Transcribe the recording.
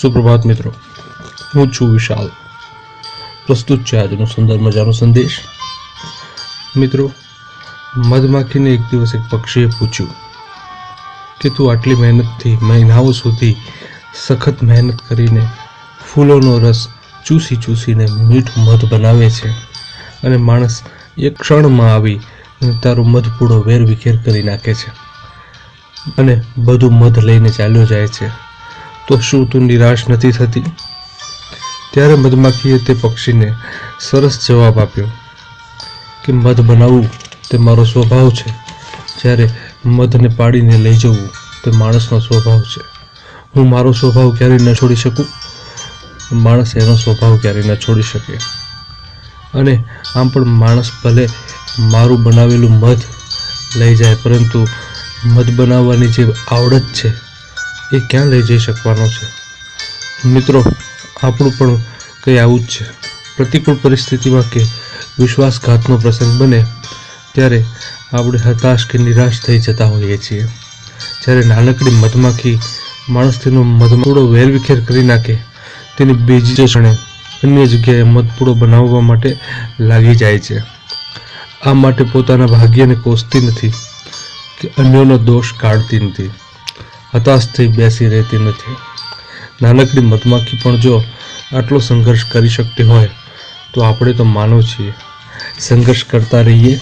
સુપ્રભાત મિત્રો, હું છું વિશાલ. પ્રસ્તુત છે આજનો સુંદર મજાનો સંદેશ. મિત્રો, મધમાખીને એક દિવસ એક પક્ષીએ પૂછ્યું કે, તું આટલી મહેનતથી મહિનાઓ સુધી સખત મહેનત કરીને ફૂલોનો રસ ચૂસી ચૂસીને મીઠું મધ બનાવે છે અને માણસ એક ક્ષણમાં આવી તારો મધપૂડો વેર વિખેર કરી નાખે છે અને બધું મધ લઈને ચાલ્યો જાય છે. તો શું તું નિરાશ નથી થતી. ત્યારે મધમાખીએ તે પક્ષીને સરસ જવાબ આપ્યો કે મધ બનાવવું તે મારો સ્વભાવ છે. જ્યારે મધને પાડીને લઈ જવું તે માણસનો સ્વભાવ છે. હું મારો સ્વભાવ ક્યારેય ન છોડી શકું. માણસ એનો સ્વભાવ ક્યારેય ન છોડી શકે. અને આમ પણ માણસ ભલે મારું બનાવેલું મધ લઈ જાય, પરંતુ મધ બનાવવાની જે આવડત છે એ ક્યાં લઈ જઈ શકવાનો છે? મિત્રો, આપણું પણ કંઈ આવું જ છે. પ્રતિકૂળ પરિસ્થિતિમાં કે વિશ્વાસઘાતનો પ્રસંગ બને, ત્યારે આપણે હતાશ કે નિરાશ થઈ જતા હોઈએ છીએ. જ્યારે નાનકડી મધમાખી માણસ તેનો મધપૂડો વેરવિખેર કરી નાખે, તેની બીજી ક્ષણે અન્ય જગ્યાએ મધપૂડો બનાવવા માટે લાગી જાય છે. આ માટે પોતાના ભાગ્યને કોસતી નથી કે અન્યોનો દોષ કાઢતી નથી. હતાશ થઈ બેસી રહેતી નથી. નાનકડી મધમાખી પણ જો આટલો સંઘર્ષ કરી શકતી હોય, તો આપણે તો માનવ છીએ. સંઘર્ષ કરતા રહીએ